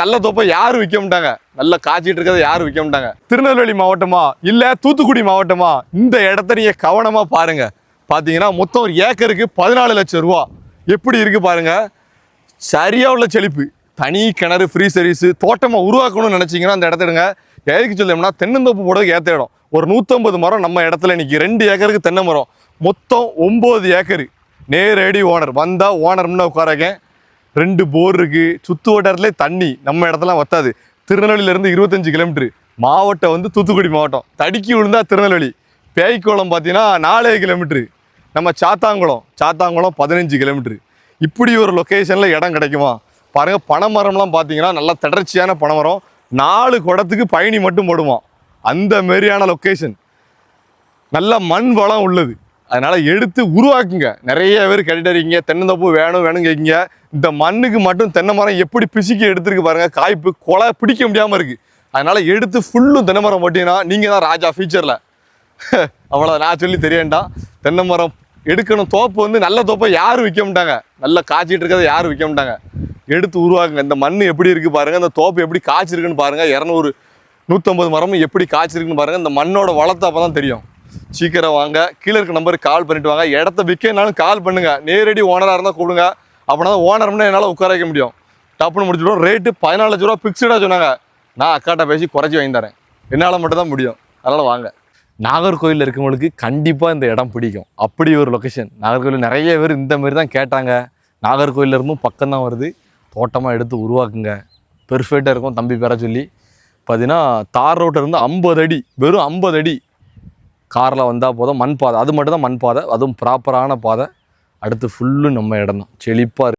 நல்ல தோப்பை யாரும் விற்க மாட்டாங்க. நல்ல காய்ச்சிட்டு இருக்கிறத யாரும் விற்க மாட்டாங்க. திருநெல்வேலி மாவட்டமா இல்லை தூத்துக்குடி மாவட்டமா? இந்த இடத்த நீங்கள் கவனமாக பாருங்கள் பார்த்தீங்கன்னா மொத்தம் ஒரு ஏக்கருக்கு பதினாலு லட்சம் ரூபா. எப்படி இருக்குது பாருங்க. சரியாக உள்ள செழிப்பு. தனி கிணறு ஃப்ரீ சர்வீஸு தோட்டமாக உருவாக்கணும்னு நினச்சிங்கன்னா அந்த இடத்த எதுக்கு சொல்லணும்னா தென்னந்தோப்பு போடுறதுக்கு ஏற்ற இடம். ஒரு நூற்றம்பது மரம் நம்ம இடத்துல இன்றைக்கி ரெண்டு ஏக்கருக்கு தென்னை மரம். மொத்தம் ஒம்பது ஏக்கரு. நேரடி ஓனர். வந்தால் ஓனர்னு உட்காரக்கேன் ரெண்டு போர் இருக்குது சுத்து வட்டாரத்துலேயே தண்ணி நம்ம இடத்துல வத்தாது. திருநெல்வேலியிலேருந்து இருபத்தஞ்சு கிலோமீட்ரு மாவட்டம் வந்து தூத்துக்குடி மாவட்டம். தடுக்கி விழுந்தா திருநெல்வேலி. பேய்க்குளம் பார்த்தீங்கன்னா நாலே கிலோமீட்ரு நம்ம சாத்தாங்குளம். சாத்தாங்குளம் பதினஞ்சு கிலோமீட்ரு இப்படி ஒரு லொக்கேஷனில் இடம் கிடைக்குமா? பாருங்கள் பனைமரம்லாம் பார்த்தீங்கன்னா நல்லா தொடர்ச்சியான பனைமரம். நாலு குடத்துக்கு பயணி மட்டும் போடுவோம் அந்த மாரியான லொக்கேஷன் நல்ல மண் வளம் உள்ளது. அதனால் எடுத்து உருவாக்குங்க. நிறைய பேர் கேட்டுறீங்க தென்னந்தோப்பு வேணும் வேணும் கேட்குங்க இந்த மண்ணுக்கு மட்டும் தென்னை மரம் எப்படி பிசுக்கி எடுத்துருக்கு பாருங்கள் காய்ப்பு கொலை பிடிக்க முடியாமல் இருக்குது அதனால் எடுத்து ஃபுல்லும் தென்னை மரம் போட்டிங்கன்னா நீங்கள் தான் ராஜா ஃபியூச்சரில் அவ்வளோ நான் சொல்லி தெரிய வேண்டாம் தென்னை மரம் எடுக்கணும். தோப்பு வந்து நல்ல தோப்பை யாரும் விற்க மாட்டாங்க. நல்ல காய்ச்சிட்டு இருக்கிறத யாரும் விற்க மாட்டாங்க. எடுத்து உருவாக்குங்க. இந்த மண் எப்படி இருக்குது பாருங்க. இந்த தோப்பு எப்படி காய்ச்சிருக்குன்னு பாருங்கள் இரநூறு நூற்றம்பது மரமும் எப்படி காய்ச்சிருக்குன்னு பாருங்கள் இந்த மண்ணோட வளத்தை அப்போ தான் தெரியும். சீக்கிரம் வாங்க. கீழே இருக்க நம்பருக்கு கால் பண்ணிட்டு வாங்க. இடத்த விற்கனாலும் கால் பண்ணுங்க. நேரடி ஓனராக இருந்தால் கூப்பிடுங்க. அப்படின்னா தான் ஓனர்னு என்னால் உட்கார வைக்க முடியும். டப்புன்னு முடிச்சுடுவோம். ரேட்டு பதினாலு லட்ச ரூபா ஃபிக்ஸ்டாக சொன்னாங்க. நான் அக்காட்ட பேசி குறைச்சி வாங்கி தரேன். என்னால் மட்டும்தான் முடியும். அதனால் வாங்க. நாகர்கோவிலில் இருக்கவங்களுக்கு கண்டிப்பாக இந்த இடம் பிடிக்கும். அப்படி ஒரு லொக்கேஷன் நாகர்கோவில் நிறைய பேர் இந்த மாதிரி தான் கேட்டாங்க. நாகர்கோயில்ல இருந்தும் பக்கம் தான் வருது. தோட்டமாக எடுத்து உருவாக்குங்க. பெர்ஃபெக்டாக இருக்கும் தம்பி பேர சொல்லி. பார்த்தீங்கன்னா தார் ரோட்டில் இருந்து ஐம்பது அடி வெறும் ஐம்பது அடி காரில் வந்தால் போதும். மண் பாதை அது மட்டும் தான் மண் பாதை அதுவும் ப்ராப்பரான பாதை. அடுத்து ஃபுல்லு நம்ம இடம் தான். செழிப்பாக